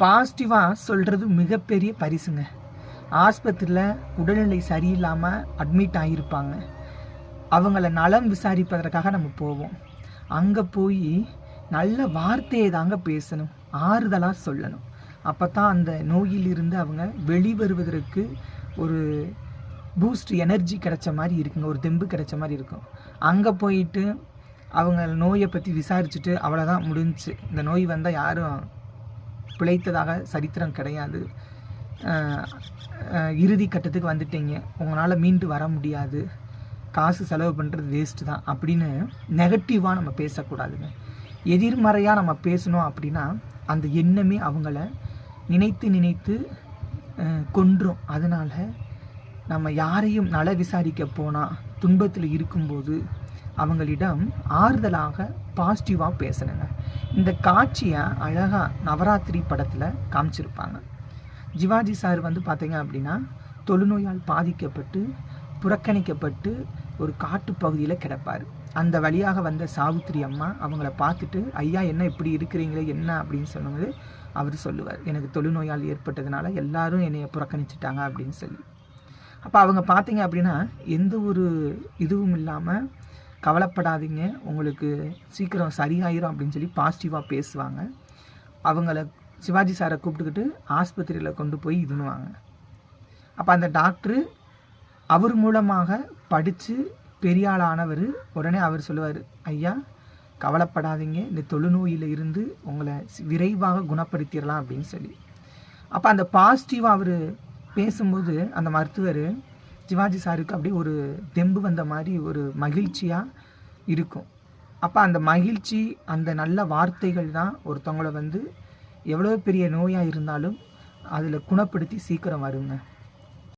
பாசிட்டிவாக சொல்கிறது மிகப்பெரிய பரிசுங்க. ஆஸ்பத்திரியில் உடல்நிலை சரியில்லாமல் அட்மிட் ஆகியிருப்பாங்க அவங்கள நலம் விசாரிப்பதற்காக நம்ம போவோம். அங்கே போய் நல்ல வார்த்தையை தாங்க பேசணும். ஆறுதலாக சொல்லணும். அப்போ தான் அந்த நோயிலிருந்து அவங்க வெளிவருவதற்கு ஒரு பூஸ்ட் எனர்ஜி கிடைச்ச மாதிரி இருக்குங்க. ஒரு தெம்பு கிடைச்ச மாதிரி இருக்கும். அங்கே போயிட்டு அவங்க நோயை பற்றி விசாரிச்சுட்டு அவ்வளோதான் முடிஞ்சுச்சு. இந்த நோய் வந்தால் யாரும் பிழைத்ததாக சரித்திரம் கிடையாது. இறுதி கட்டத்துக்கு வந்துட்டீங்க. உங்களால் மீண்டு வர முடியாது. காசு செலவு பண்ணுறது வேஸ்ட்டு தான் அப்படின்னு நெகட்டிவாக நம்ம பேசக்கூடாதுங்க. எதிர்மறையாக நம்ம பேசணும் அப்படின்னா அந்த எண்ணமே அவங்கள நினைத்து நினைத்து கொன்றும். அதனால் நம்ம யாரையும் நல விசாரிக்க போனால் துன்பத்தில் இருக்கும்போது அவங்களிடம் ஆறுதலாக பாசிட்டிவாக பேசணுங்க இந்த காட்சியை அழகாக நவராத்திரி படத்தில் காமிச்சிருப்பாங்க. ஜிவாஜி சார் வந்து பார்த்தீங்க அப்படின்னா தொழுநோயால் பாதிக்கப்பட்டு புறக்கணிக்கப்பட்டு ஒரு காட்டுப்பகுதியில் கிடப்பார். அந்த வழியாக வந்த சாவித்திரி அம்மா அவங்கள பார்த்துட்டு ஐயா என்ன இப்படி இருக்கிறீங்களே? என்ன? அப்படின்னு சொன்னது அவர் சொல்லுவார். எனக்கு தொழுநோயால் ஏற்பட்டதுனால எல்லாரும் என்னை புறக்கணிச்சிட்டாங்க அப்படின்னு சொல்லி. அப்போ அவங்க பார்த்தீங்க அப்படின்னா எந்த ஒரு இதுவும் இல்லாமல் கவலைப்படாதீங்க. உங்களுக்கு சீக்கிரம் சரியாயிரும் அப்படின்னு சொல்லி பாசிட்டிவாக பேசுவாங்க. அவங்கள சிவாஜி சாரை கூப்பிட்டுக்கிட்டு ஆஸ்பத்திரியில் கொண்டு போய் இதுனுவாங்க அப்போ அந்த டாக்டரு அவர் மூலமாக படித்து பெரிய ஆளானவர். உடனே அவர் சொல்லுவார் ஐயா கவலைப்படாதீங்க. இந்த தொழுநோயில் இருந்து உங்களை விரைவாக குணப்படுத்திடலாம் அப்படின்னு சொல்லி. அப்போ அந்த பாசிட்டிவாக அவர் பேசும்போது அந்த மருத்துவர் சிவாஜி சாருக்கு அப்படியே ஒரு தெம்பு வந்த மாதிரி ஒரு மகிழ்ச்சியாக இருக்கும். அப்போ அந்த மகிழ்ச்சி அந்த நல்ல வார்த்தைகள் தான் ஒருத்தவங்களை வந்து எவ்வளோ பெரிய நோயாக இருந்தாலும் அதில் குணப்படுத்தி சீக்கிரம் வருங்க.